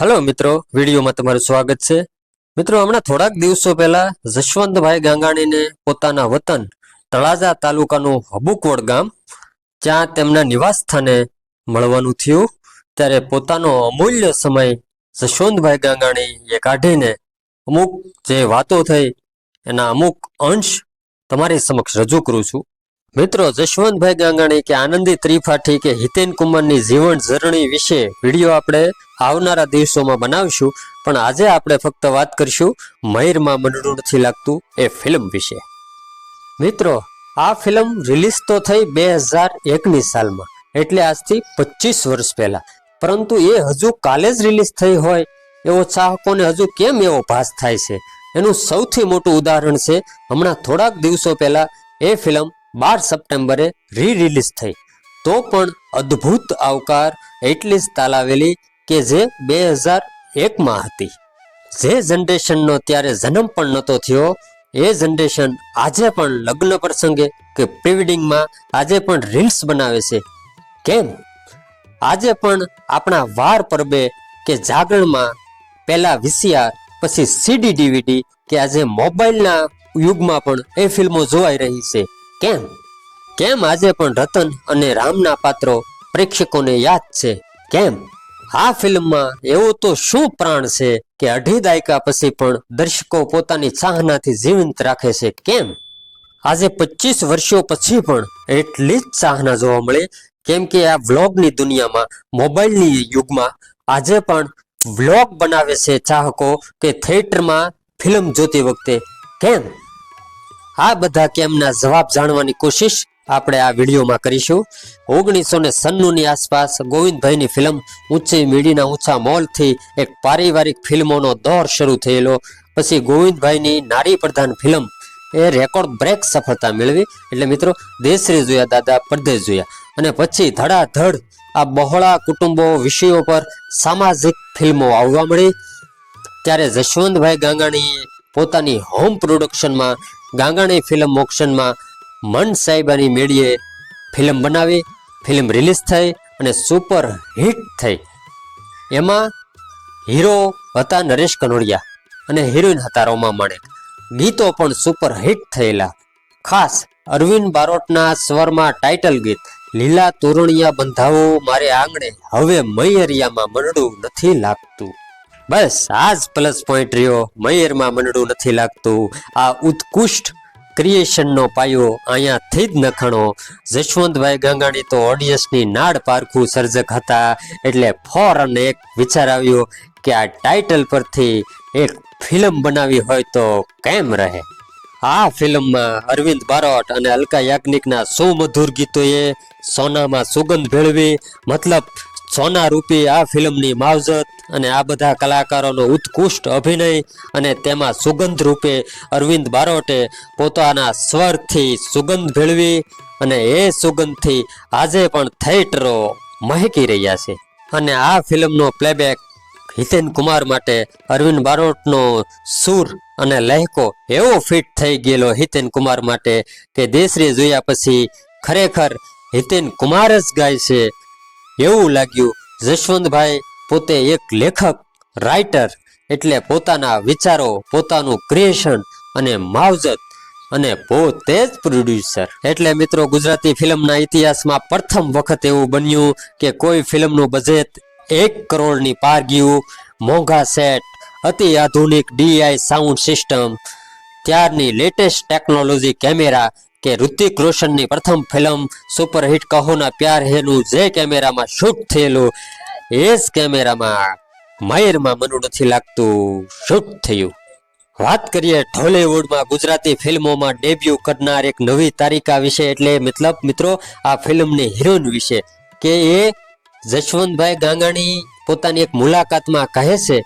Hello મિત્રો, વિડીયોમાં તમારું સ્વાગત છે. મિત્રો, હમણાં થોડાક દિવસો પહેલા જશવંતભાઈ ગાંગાણીને પોતાના વતન તળાજા તાલુકાનું હબુકવડ ગામ, જ્યાં તેમના નિવાસ સ્થાને મળવાનું થયું. ત્યારે પોતાનો અમૂલ્ય સમય જશવંતભાઈ ગાંગાણીએ કાઢીને અમુક જે વાતો થઈ, એના અમુક અંશ તમારી સમક્ષ રજૂ કરું છું. મિત્રો, જશવંતભાઈ ગાંગાણી કે આનંદી ત્રિપાઠી કે હિતેન કુમારની જીવન ઝરણી વિશે વીડિયો આપણે આવનારા દિવસોમાં બનાવીશું. પણ આજે આપણે ફક્ત વાત કરીશું મહિરમાં મંડળું નથી લાગતું એ ફિલ્મ વિશે. મિત્રો, આ ફિલ્મ રિલીઝ તો થઈ બે હજાર એકની સાલમાં, એટલે આજથી પચીસ વર્ષ પહેલા. પરંતુ એ હજુ કાલે જ રિલીઝ થઈ હોય, એવો ચાહકોને હજુ કેમ એવો ભાસ થાય છે? એનું સૌથી મોટું ઉદાહરણ છે, હમણાં થોડાક દિવસો પહેલા એ ફિલ્મ બાર સપ્ટેમ્બરે રી રિલીઝ થઈ. તો પણ અદ્ભુત આવકાર એટલી જ તાલાવેલી કે જે બે હજાર એકમાં હતી. જે જનરેશનનો ત્યારે જન્મ પણ નહોતો થયો, એ જનરેશન આજે પણ લગ્ન પ્રસંગે કે પ્રિવેડિંગમાં આજે પણ રીલ્સ બનાવે છે. કેમ? આજે પણ આપણા વાર પરબે કે જાગરણમાં પહેલા વીસીઆર પછી સીડી ડીવીડી કે આજે મોબાઈલના યુગમાં પણ એ ફિલ્મો જોવાઈ રહી છે. કેમ? કેમ આજે પણ રતન અને રામના પાત્રો પ્રેક્ષકોને યાદ છે? કેમ? આ ફિલ્મમાં એવો તો શું પ્રાણ છે કે અઢી દાયકા પછી પણ દર્શકો પોતાની ચાહનાથી જીવંત રાખે છે? કેમ? આજે પચીસ વર્ષો પછી પણ એટલી જ ચાહના જોવા મળે? કેમ કે આ વ્લોગની દુનિયામાં મોબાઈલની યુગમાં આજે પણ વ્લોગ બનાવે છે ચાહકો કે થિયેટરમાં ફિલ્મ જોતી વખતે? કેમ? આ બધા કેમના જવાબ જાણવાની કોશિશ આપણે આ વિડીયોમાં કરીશું. ઓગણીસો ને સન્નુની આસપાસ ગોવિંદભાઈની ફિલ્મ ઊંચી મીડીના ઊંચા મોલથી એક પારિવારિક ફિલ્મોનો દોર શરૂ થયેલો. પછી ગોવિંદભાઈની નારી પ્રધાન ફિલ્મ એ રેકોર્ડ બ્રેક સફળતા મેળવી. એટલે મિત્રો, દેશરી જોયા, દાદા પરદેશ જોયા. અને પછી ધડાધડ આ બહોળા કુટુંબો વિષયો પર સામાજિક ફિલ્મો આવવા મળી. ત્યારે જશવંતભાઈ ગાંગાણીએ પોતાની હોમ પ્રોડક્શનમાં ગાંગાણી ફિલ્મ ઓક્શનમાં મન સાહેબાની મેળીએ ફિલ્મ બનાવી, ફિલ્મ રિલીઝ થઈ અને સુપર હિટ થઈ. એમાં હીરો હતા નરેશ કનોડિયા અને હિરોઈન હતા રોમા માણેક. ગીતો પણ સુપર હિટ થયેલા. ખાસ અરવિંદ બારોટના સ્વરમાં ટાઇટલ ગીત, લીલા તોરણિયા બંધાવો મારે આંગણે, હવે મૈયરિયામાં મંડળું નથી લાગતું. બસ, આ જ પ્લસ પોઈન્ટ રહ્યો. મયરમાં મનડું નથી લાગતું. આ ઉત્કૃષ્ટ ક્રિએશનનો પાયો અહીંયાથી જ નખણો. જશવંતભાઈ ગંગાણી તો ઓડિયન્સની નાડ પારખું સર્જક હતા. એટલે ફોરન એક વિચાર આવ્યો કે આ ટાઇટલ પરથી એક ફિલ્મ બનાવી હોય તો કેમ રહે? આ ફિલ્મમાં અરવિંદ બારોટ અને અલકા યાજ્ઞિકના સુમધુર ગીતોએ સોનામાં સુગંધ ભેળવી, મતલબ સોના રૂપી આ ફિલ્મની માવજત અને આ બધા કલાકારોનો ઉત્કૃષ્ટ અભિનય અને તેમાં સુગંધ રૂપે અરવિંદ બારોટે પોતાના સ્વરથી સુગંધ ભેળવી અને એ સુગંધથી આજે પણ થિયેટરો મહેકી રહ્યા છે. અને આ ફિલ્મનો પ્લેબેક હિતેન કુમાર માટે અરવિંદ બારોટનો સૂર અને લહેકો એવો ફિટ થઈ ગયેલો હિતેન કુમાર માટે કે દેશરી જોયા પછી ખરેખર હિતેન કુમાર જ ગાય છે એવું લાગ્યું જશવંતભાઈ પોતે એક લેખક રાઇટર એટલે પોતાના વિચારો, પોતાનું ક્રિએશન અને માવજત અને પોતે જ પ્રોડ્યુસર એટલે મિત્રો ગુજરાતી ફિલ્મના ઇતિહાસમાં પ્રથમ વખત એવું બન્યું કે કોઈ ફિલ્મનું બજેટ એક કરોડની પાર ગયું, મોંઘા સેટ અતિ આધુનિક ડીઆઈ સાઉન્ડ સિસ્ટમ ત્યારની લેટેસ્ટ ટેકનોલોજી કેમેરા કે ઋતિક રોશનની પ્રથમ ફિલ્મ સુપરહિટ કહોના પ્યાર હેનું જે કેમેરામાં શૂટ થયેલું, એ જ કેમેરામાં મયરમાં મનું નથી લાગતું, શૂટ થયું. વાત કરીએ ઢોલીવુડમાં ગુજરાતી ફિલ્મોમાં ડેબ્યુ કરનાર એક નવી તારીકા વિશે, એટલે મતલબ મિત્રો, આ ફિલ્મની હિરોઈન વિશે, કે એ જશવંતભાઈ ગાંગાણી પોતાની એક મુલાકાતમાં કહે છે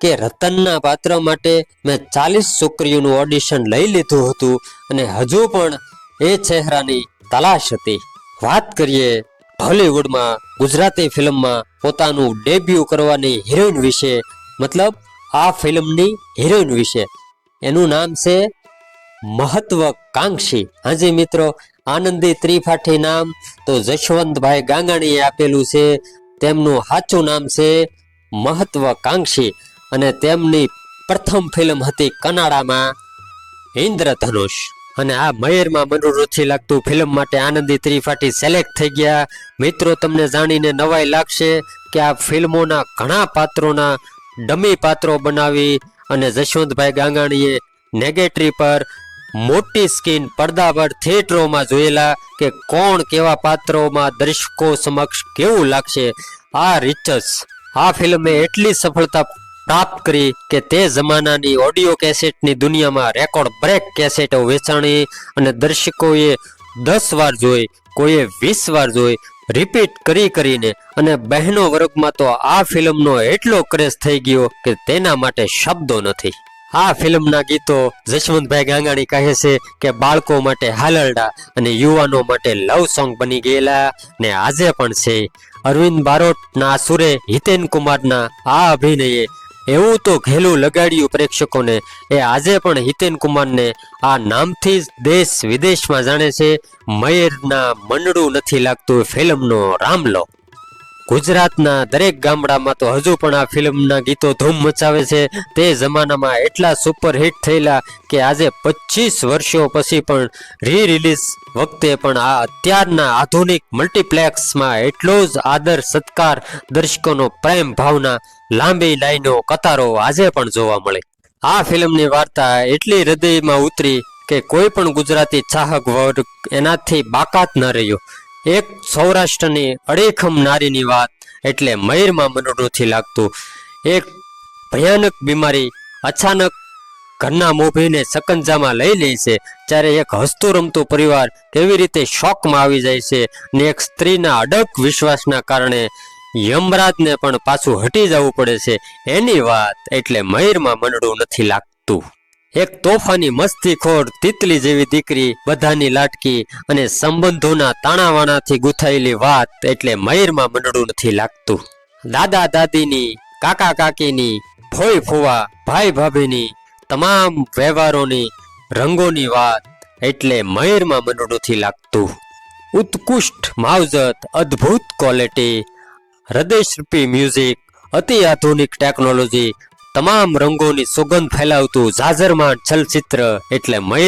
કે, રતનના પાત્ર માટે મેં ચાલીસ છોકરીઓનું ઓડિશન લઈ લીધું હતું અને હજુ પણ એ ચહેરાની તલાશ હતી વાત કરીએ હોલીવુડમાં ગુજરાતી ફિલ્મમાં પોતાનું ડેબ્યુ કરવાની હિરોઈન વિશે, મતલબ આ ફિલ્મની હિરોઈન વિશે. એનું નામ છે મહત્વકાંક્ષી. હાજી મિત્રો, આનંદી ત્રિપાઠી નામ તો જશવંતભાઈ ગાંગાણીએ આપેલું છે. તેમનું સાચું નામ છે મહત્વકાંક્ષી અને તેમની પ્રથમ ફિલ્મ હતી કનાડામાં ઇન્દ્રધનુષ. અને આ મયુરમાં મનોરુચિ લાગતું. ફિલ્મ માટે આનંદી ત્રિપાઠી સિલેક્ટ થઈ ગયા. મિત્રો, તમને જાણીને નવાઈ લાગશે કે આ ફિલ્મોના ઘણા પાત્રોના ડમી પાત્રો બનાવી અને જશવંતભાઈ ગાંગાણીએ નેગેટરી પર મોટી સ્ક્રીન પડદા પર થિયેટરોમાં જોયેલા કે કોણ કેવા પાત્રોમાં દર્શકો સમક્ષ કેવું લાગશે. આ રિચર્સ આ ફિલ્મે એટલી સફળતા પ્રાપ્ત કરી કે તે જમાનાની ઓડિયો કેસેટની દુનિયામાં રેકોર્ડ બ્રેક કેસેટો વેચાણી અને દર્શકોએ દસ વાર જોઈ, કોઈએ વીસ વાર જોઈ, રિપીટ કરી કરીને અને બહેનો વર્ગમાં તો આ ફિલ્મનો એટલો ક્રેઝ થઈ ગયો કે તેના માટે શબ્દો નથી. આ ફિલ્મના ગીતો જશવંતભાઈ ગાંગાણી કહે છે કે બાળકો માટે હાલરડા અને યુવાનો માટે લવ સોંગ બની ગયેલા ને આજે પણ છે. અરવિંદ બારોટના સુરે હિતેન કુમારના આ અભિનયે એવું તો ઘેલું લગાડ્યું પ્રેક્ષકોને. એ આજે પણ હિતેન કુમારને આ નામથી દેશ વિદેશમાં જાણે છે. મયરના મંડળું નથી લાગતું ફિલ્મનો રામલો. ગુજરાતના દરેક ગામડામાં તો હજુ પણ આ ફિલ્મના ગીતો ધૂમ મચાવે છે. તે જમાનામાં એટલા સુપરહિટ થયેલા કે આજે પચીસ વર્ષો પછી પણ રી રિલીઝ વખતે પણ આ અત્યારના આધુનિક મલ્ટીપ્લેક્સમાં એટલો જ આદર, સત્કાર દર્શકોનો પ્રેમ, ભાવના, લાંબી લાઈનો, કતારો આજે પણ જોવા મળે. આ ફિલ્મની વાર્તા એટલી હૃદયમાં ઉતરી કે કોઈ પણ ગુજરાતી ચાહક વર્ગ એનાથી બાકાત ન રહ્યો. એક સૌરાષ્ટ્રની અડેખમ નારીની વાત એટલે મયુરમાં મનોડુથી લાગતું. એક ભયાનક બીમારી અચાનક ઘરના મોભીને સકંજામાં લઈ લે છે. ત્યારે એક હસતું રમતું પરિવાર કેવી રીતે શોકમાં આવી જાય છે ને એક સ્ત્રીના અડગ વિશ્વાસના કારણે યમરાજને પણ પાછું હટી જવું પડે છે. એની વાત એટલે મયુરમાં મનડું નથી લાગતું. એક તોફાની મસ્તીખોર તિતલી જેવી દીકરી, બધાની લાટકી અને સંબંધોના તાણાવાણાથી ગૂંથાયેલી વાત એટલે મયુરમાં મંડળું નથી લાગતું. દાદા દાદીની, કાકા કાકીની ફોઈ ફુવા ભાઈ ભાભીની, તમામ વ્યવહારોની, રંગોની વાત એટલે મયુરમાં મંડળું નથી લાગતું. ઉત્કૃષ્ટ, માવજત, અદ્ભુત ક્વોલિટી હૃદયશ્રુપી મ્યુઝિક અતિ આધુનિક ટેકનોલોજી તમામ રંગોની સુગંધ ફેલાવતું ઝાઝરમાન ચલચિત્ર એટલે મયુર